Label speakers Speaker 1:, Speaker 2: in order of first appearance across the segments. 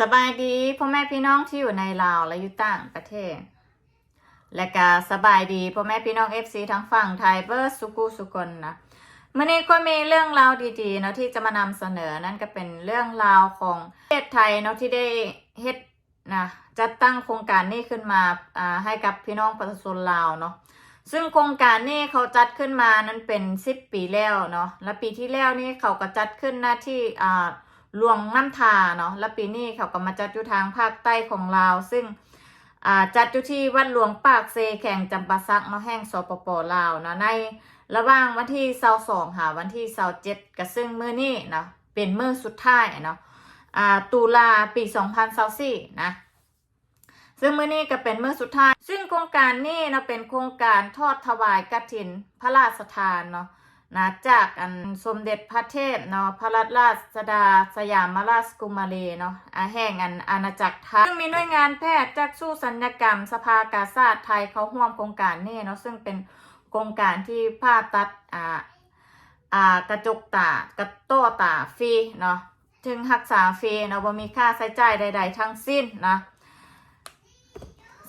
Speaker 1: สบายดีพ่อแม่พี่น้องที่อยู่ในลาวและอยู่ต่างประเทศ และก็สบายดีพ่อแม่พี่น้อง FC ทั้งฝั่งไทยเบอร์สุกุสุกนนะมื่อนี้ก็มีเรื่องราวดีๆเนาะที่จะมานำเสนอนั่นก็เป็นเรื่องราวของประเทศไทยเนาะที่ได้เฮ็ดนะจัดตั้งโครงการนี้ขึ้นมาอ่าให้กับพี่น้องประชาชนลาวเนาะซึ่งโครงการนี้เขาจัดขึ้นมานั้นเป็น10ปีแล้วเนาะและปีที่แล้วนี่เขาก็จัดขึ้นหน้าที่อ่า หลวงน้ำทาเนาะและปีนี้เขาก็มาจัดอยู่ทางภาคใต้ของลาว ซึ่งจัดอยู่ที่วัดหลวงปากเซแข่งจำปาสักเนาะแห่งสปปลาวเนาะในระหว่างวันที่22หาวันที่27ก็ซึ่งมือนี้เนาะเป็นมือสุดท้ายเนาะตุลาปี2024นะซึ่งมือนี้ก็เป็นมือสุดท้าย ซึ่งโครงการนี้เนาะเป็นโครงการทอดถวายกฐินพระราชทานเนาะ นะจากอันสมเด็จพระเทพเนาะพระรัตนราชดาสยามราชกุมารีเนาะอาแห่งอันอาณาจักรไทยซึ่งมีหน่วยงานแพทย์จากสู้สัญญกรรม สภากาชาติไทยเขาร่วมโครงการนี้เนาะซึ่งเป็นโครงการที่ผ่าตัดอ่าอ่ากระจกตากระโต้ตาฟรีเนาะถึงรักษาฟรีเนาะบ่มีค่าใช้จ่ายใด ๆ ทั้งสิ้นนะ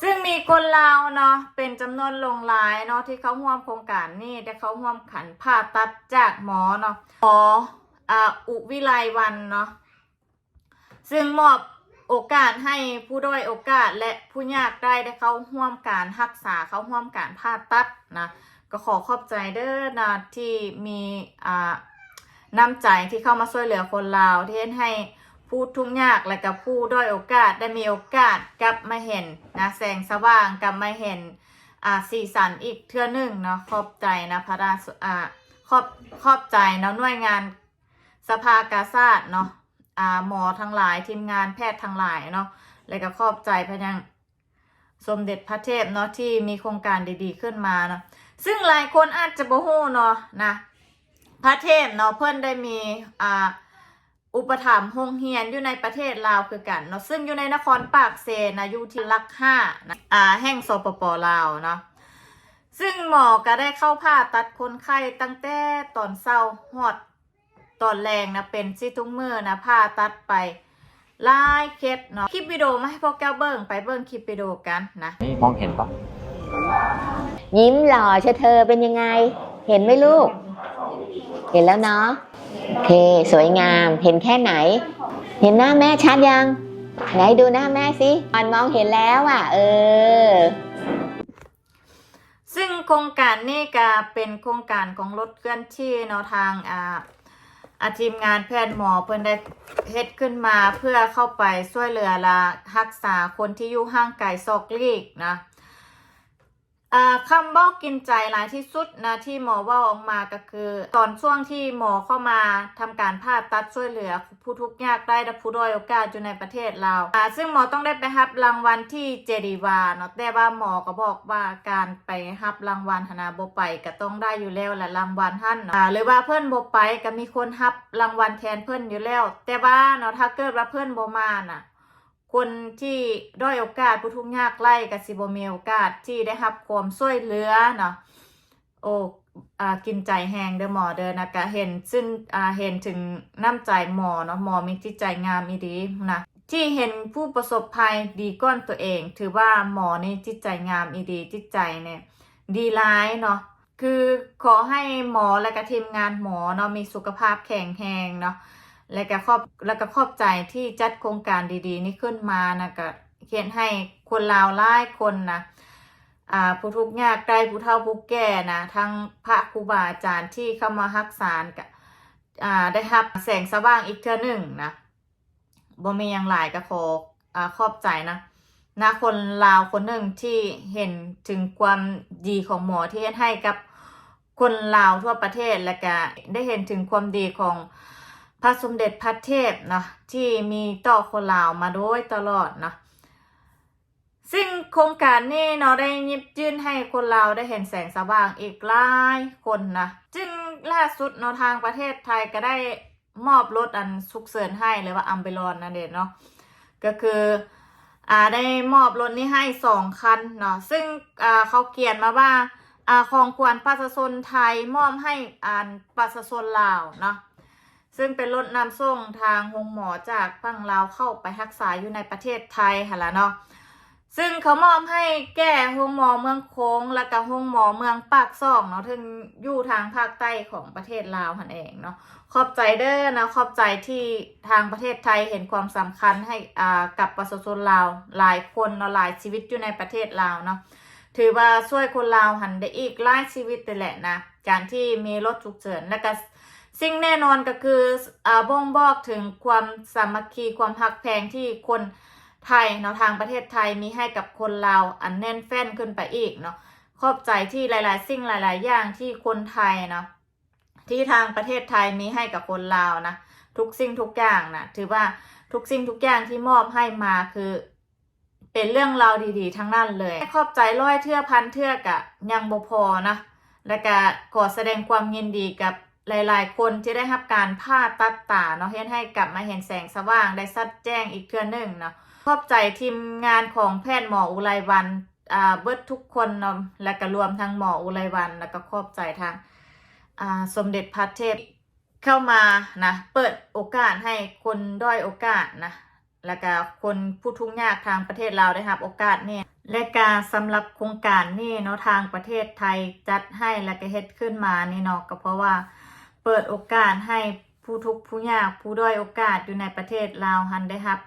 Speaker 1: ซึ่งมีคนลาวเนาะเป็นจำนวนลงหลายเนาะที่เขาร่วมโครงการนี่ได้เขาร่วมขันผ่าตัดจากหมอเนาะหมออ่าอุวิไลวันเนาะซึ่งมอบโอกาสให้ผู้ด้อยโอกาสและผู้ยากได้ได้เขาร่วมการรักษาเขาร่วมการผ่าตัดนะก็ขอขอบใจเด้อนะที่มีอ่าน้ำใจที่เข้ามาช่วยเหลือคนลาวที่ให้ ผู้ทุกข์ยากและกับผู้ด้อยโอกาสได้มีโอกาสกลับมาเห็นนะแสงสว่างกลับมาเห็นอ่าสีสันอีกเทื่อหนึ่งเนาะขอบใจนะพระราชอ่าขอบขอบใจเนาะหน่วยงานสภากาชาติเนาะอ่าหมอทั้งหลายทีมงานแพทย์ทั้งหลายเนาะและก็ขอบใจพระยังสมเด็จพระเทพเนาะที่มีโครงการดีๆขึ้นมาเนาะซึ่งหลายคนอาจจะบ่ฮู้เนาะนะพระเทพเนาะเพิ่อนได้มีอ่า อุปถัมภ์โรงเรียนอยู่ในประเทศลาวคือกันเนาะซึ่งอยู่ในนครปากเซนะอยู่ที่หลักห้านะอ่าแห่งสปปลาวเนาะซึ่งหมอก็ได้เข้าผ่าตัดคนไข้ตั้งแต่ตอนเช้าฮอดตอนแรงนะเป็นซี่ทุกมือนะผ่าตัดไปหลายเคสเนาะคลิปวิดีโอมาให้พวกแก้วเบิ่งไปเบิ่งคลิปวิดีโอกันนะ
Speaker 2: นี่มองเห็นปะ
Speaker 3: ยิ้มหล่อเชอเธอเป็นยังไง เห็นไหมลูก เห็นแล้วเนาะโอ เค สวยงามเห็นแค่ไหน เห็นหน้าแม่ชัดยัง ไหนดูหน้าแม่สิมันมองเห็นแล้วอะ เออ
Speaker 1: ซึ่งโครงการนี้ก็เป็นโครงการของรถเคลื่อนที่เนาะทางอ่าอาทีมงานแพทย์หมอเพิ่นได้เฮ็ดขึ้นมาเพื่อเข้าไปช่วยเหลือและรักษาคนที่อยู่ห่างไกลซอกลีกนะ คำบอกกินใจหลายที่สุดนะที่หมอว่าออกมาก็คือ ตอนช่วงที่หมอเข้ามาทำการผ่าตัดช่วยเหลือ ผู้ทุกข์ยากได้และผู้ด้อยโอกาสอยู่ในประเทศลาวอ่าซึ่งหมอต้องได้ไปรับรางวัลที่เจดีวาเนาะแต่ว่าหมอก็บอกว่าการไปรับรางวัลหนนาบ่ไปก็ต้องได้อยู่แล้วแหละรางวัลท่านเนาะหรือว่าเพิ่นบ่ไปก็มีคนรับรางวัลแทนเพิ่อนอยู่แล้ว แต่ว่าเนาะถ้าเกิดว่าเพิ่อนบ่มาน่ะ คนที่ด้อยโอกาสผู้ทุกข์ยากไร้ก็สิบมีโอกาสที่ได้รับความช่วยเหลือเนาะโอ้อ่ากินใจแหงเดอหมอเดอนะก็เห็นซึ่งอ่าเห็นถึงน้ำใจหมอเนาะหมอมีจิตใจงามอีดีนะที่เห็นผู้ประสบภัยดีก้อนตัวเอง ถือว่าหมอนี่จิตใจงามอีดีจิตใจเนี่ยดีร้ายเนาะคือขอให้หมอและก็ทีมงานหมอเนาะมีสุขภาพแข็งแรงเนาะ และก็ขอบแล้วก็ขอบใจที่จัดโครงการดีๆ นี้ขึ้นมานะก็เขียนให้คนลาวหลายคนนะอ่าผู้ทุกข์ยากไร้ผู้เฒ่าผู้แก่นะทั้งพระครูบาอาจารย์ที่เข้ามารักษากับอ่าได้รับแสงสว่างอีกเทื่อหนึ่งนะบ่มีอย่างหลายก็ขออ่าขอบใจนะนะคนลาวคนหนึ่งที่เห็นถึงความดีของหมอที่เฮ็ดให้กับคนลาวทั่วประเทศและก็ได้เห็นถึงความดีของ ระสมเด็จพระเทพเนาะที่มีต่อคนลาวมาโดยตลอดเนาะซึ่งโครงการนี้เนาะได้ยิบยื่นให้คนลาวได้เห็นแสงสว่างอีกหลายคนนะจึงล่าสุดเนาะทางประเทศไทยก็ได้มอบรถอันสุกเสริญให้หรือว่าอัมเบลอนนั่นเองเนาะก็คืออ่าได้มอบรถนี้ให้สองคันเนาะซึ่งอ่าเขาเขียนมาว่าอ่าของควรประชาชนไทยมอบให้อ่านประชาชนลาวเนาะ ซึ่งเป็นรถนำส่งทางโรงหมอจากฝั่งลาวเข้าไปรักษาอยู่ในประเทศไทยหั่นล่ะเนาะซึ่งเขามอบให้แก่โรงหมอเมืองโค้ง และก็โรงหมอเมืองปากซ่องเนาะถึงอยู่ทางภาคใต้ของประเทศลาวหันเองเนาะขอบใจเด้อนะขอบใจที่ทางประเทศไทยเห็นความสำคัญให้อ่ากับประชาชนลาวหลายคนเนาะหลายชีวิตอยู่ในประเทศลาวเนาะถือว่าช่วยคนลาวหันได้อีกหลายชีวิตเลยแหละนะการที่มีรถฉุกเฉินและก็ สิ่งแน่นอนก็คืออ่าบ่งบอกถึงความสามัคคีความหักแพงที่คนไทยเนาะทางประเทศไทยมีให้กับคนลาวอันแน่นแฟ้นขึ้นไปอีกเนาะขอบใจที่หลาย ๆ สิ่งหลาย ๆ อย่างที่คนไทยเนาะที่ทางประเทศไทยมีให้กับคนลาวนะทุกสิ่งทุกอย่างนะถือว่าทุกสิ่งทุกอย่างที่มอบให้มาคือ เป็นเรื่องราวดีๆ ทั้งนั้นเลยขอบใจร้อยเทื่อพันเทื่อกะยังบ่พอนะและก็ขอแสดงความยินดีกับ หลายๆ คนที่ได้รับการผ่าตัดตาเนาะเฮ็ดให้กลับมาเห็นแสงสว่างได้สัดแจ้งอีกเทื่อหนึงเนาะขอบใจทีมงานของแพทย์หมออุไรวันอ่าเบิดทุกคนเนาะและก็รวมทั้งหมออุไรวัน แล้วก็ขอบใจทางอ่าสมเด็จพระเทพเข้ามานะเปิดโอกาสให้คนด้อยโอกาสนะแล้วก็คนผู้ทุกข์ยากทางประเทศเราได้รับโอกาสนี่และการสำหรับโครงการนี่เนาะทางประเทศไทยจัดให้และก็เฮ็ดขึ้นมานี่เนาะก็เพราะว่า เปิดโอกาสให้ผู้ทุกผู้ยากผู้ด้อยโอกาสอยู่ในประเทศลาวหันได้ครับ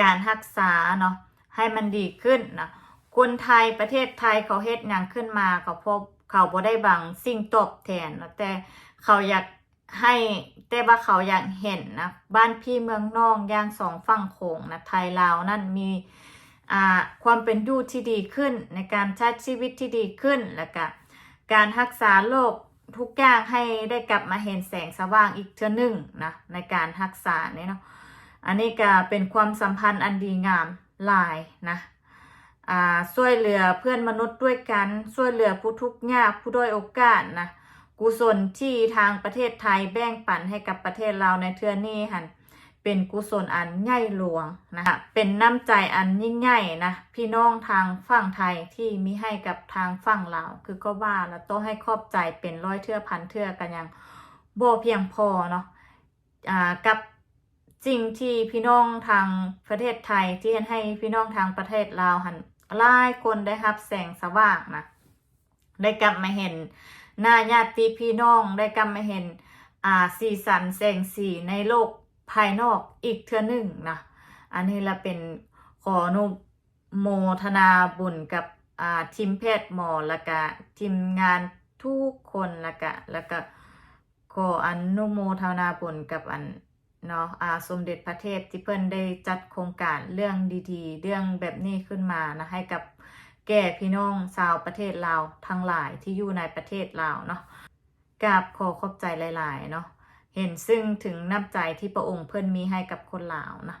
Speaker 1: การรักษาเนาะให้มันดีขึ้นนะคนไทยประเทศไทยเขาเฮ็ดยังขึ้นมาก็เพราะเขาบ่ได้บังสิ่งตอบแทนนะแต่เขาอยากให้แต่ว่าเขาอยากเห็นนะบ้านพี่เมืองน้องอย่างสองฝั่งโขงนะไทยลาวนั่นมีอ่าความเป็นอยู่ที่ดีขึ้นในการใช้ชีวิตที่ดีขึ้นแล้วก็การรักษาโรค ทุกอย่างให้ได้กลับมาเห็นแสงสว่างอีกเทื่อนึงนะในการรักษาเนี่ยเนาะอันนี้ก็เป็นความสัมพันธ์อันดีงามหลายนะอ่าช่วยเหลือเพื่อนมนุษย์ด้วยกันช่วยเหลือผู้ทุกข์ยากผู้ด้อยโอกาสนะกุศลที่ทางประเทศไทยแบ่งปันให้กับประเทศเราในเทือนี้หัน เป็นกุศลอันใหญ่หลวงนะคะเป็นน้ำใจอันยิ่งใหญ่นะพี่น้องทางฝั่งไทยที่มีให้กับทางฝั่งลาวคือก็ว่าแล้วต้องให้ขอบใจเป็นร้อยเทือพันเทือกันยังโบเพียงพอเนาะอ่ากับสิ่งที่พี่น้องทางประเทศไทยที่ให้พี่น้องทางประเทศลาวหันลายคนได้รับแสงสว่างนะได้กลับมาเห็นหน้าญาติพี่น้องได้กลับมาเห็นอ่าสีสันแสงสีในโลก ภายนอกอีกเทือหนึ่งนะ อันนี้ละเป็นขออนุโมทนาบุญกับทีมแพทย์หมอแล้วก็ทีมงานทุกคนแล้วก็แล้วก็ขออนุโมทนาบุญกับอันเนาะอาสมเด็จพระเทพที่เพิ่นได้จัดโครงการเรื่องดีๆ เรื่องแบบนี้ขึ้นมานะให้กับแก่พี่น้องชาวประเทศลาวทั้งหลายที่อยู่ในประเทศลาวเนาะกราบขอขอบใจหลาย ๆ เนาะ เห็นซึ่งถึงน้ำใจที่พระองค์เพื่อนมีให้กับคนลาวนะ